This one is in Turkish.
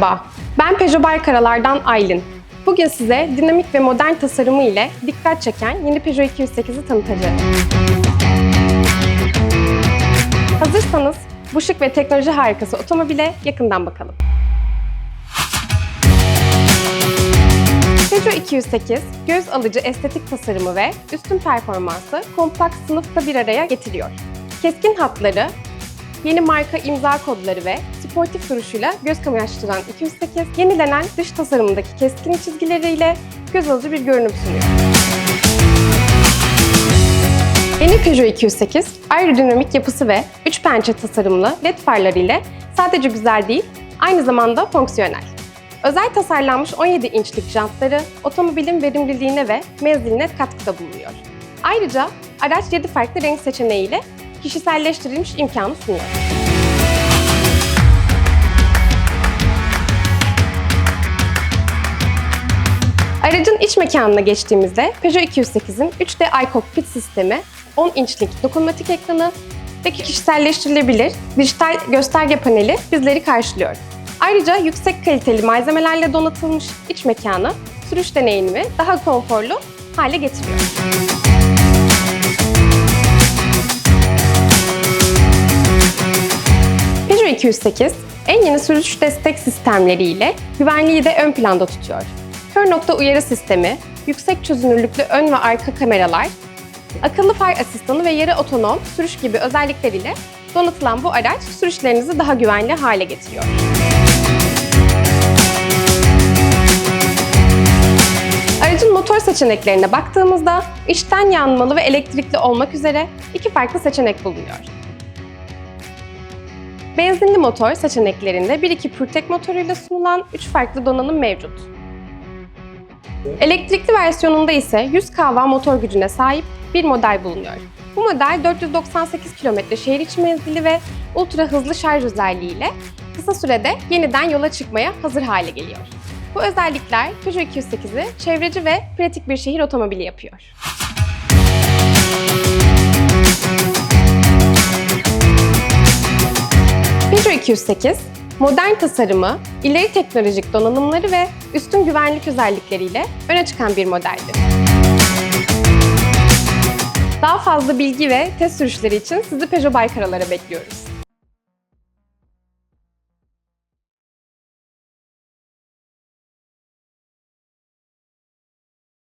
Merhaba, ben Peugeot Baykaralar'dan Aylin. Bugün size dinamik ve modern tasarımı ile dikkat çeken yeni Peugeot 208'i tanıtacağım. Hazırsanız bu şık ve teknoloji harikası otomobile yakından bakalım. Peugeot 208, göz alıcı estetik tasarımı ve üstün performansı kompakt sınıfta bir araya getiriyor. Keskin hatları, yeni marka imza kodları ve sportif duruşuyla göz kamaştıran 208, yenilenen dış tasarımındaki keskin çizgileriyle göz alıcı bir görünüm sunuyor. Yeni Peugeot 208, aerodinamik yapısı ve 3 pençe tasarımlı led farları ile sadece güzel değil, aynı zamanda fonksiyonel. Özel tasarlanmış 17 inçlik jantları otomobilin verimliliğine ve menziline katkıda bulunuyor. Ayrıca araç 7 farklı renk seçeneğiyle kişiselleştirilmiş imkanı sunuyor. Aracın iç mekanına geçtiğimizde Peugeot 208'in 3D iCockpit sistemi, 10 inçlik dokunmatik ekranı ve kişiselleştirilebilir dijital gösterge paneli bizleri karşılıyor. Ayrıca yüksek kaliteli malzemelerle donatılmış iç mekanı sürüş deneyimimi daha konforlu hale getiriyor. Peugeot 208 en yeni sürüş destek sistemleriyle güvenliği de ön planda tutuyor. Kör nokta uyarı sistemi, yüksek çözünürlüklü ön ve arka kameralar, akıllı far asistanı ve yarı otonom sürüş gibi özellikleriyle donatılan bu araç sürüşlerinizi daha güvenli hale getiriyor. Aracın motor seçeneklerine baktığımızda içten yanmalı ve elektrikli olmak üzere iki farklı seçenek bulunuyor. Benzinli motor seçeneklerinde 1.2 PureTech motoruyla sunulan 3 farklı donanım mevcut. Elektrikli versiyonunda ise 100 kW motor gücüne sahip bir model bulunuyor. Bu model 498 km şehir içi menzili ve ultra hızlı şarj özelliğiyle kısa sürede yeniden yola çıkmaya hazır hale geliyor. Bu özellikler Peugeot 208'i çevreci ve pratik bir şehir otomobili yapıyor. Peugeot 208, modern tasarımı, ileri teknolojik donanımları ve üstün güvenlik özellikleriyle öne çıkan bir modeldir. Daha fazla bilgi ve test sürüşleri için sizi Peugeot Baykaralar'a bekliyoruz.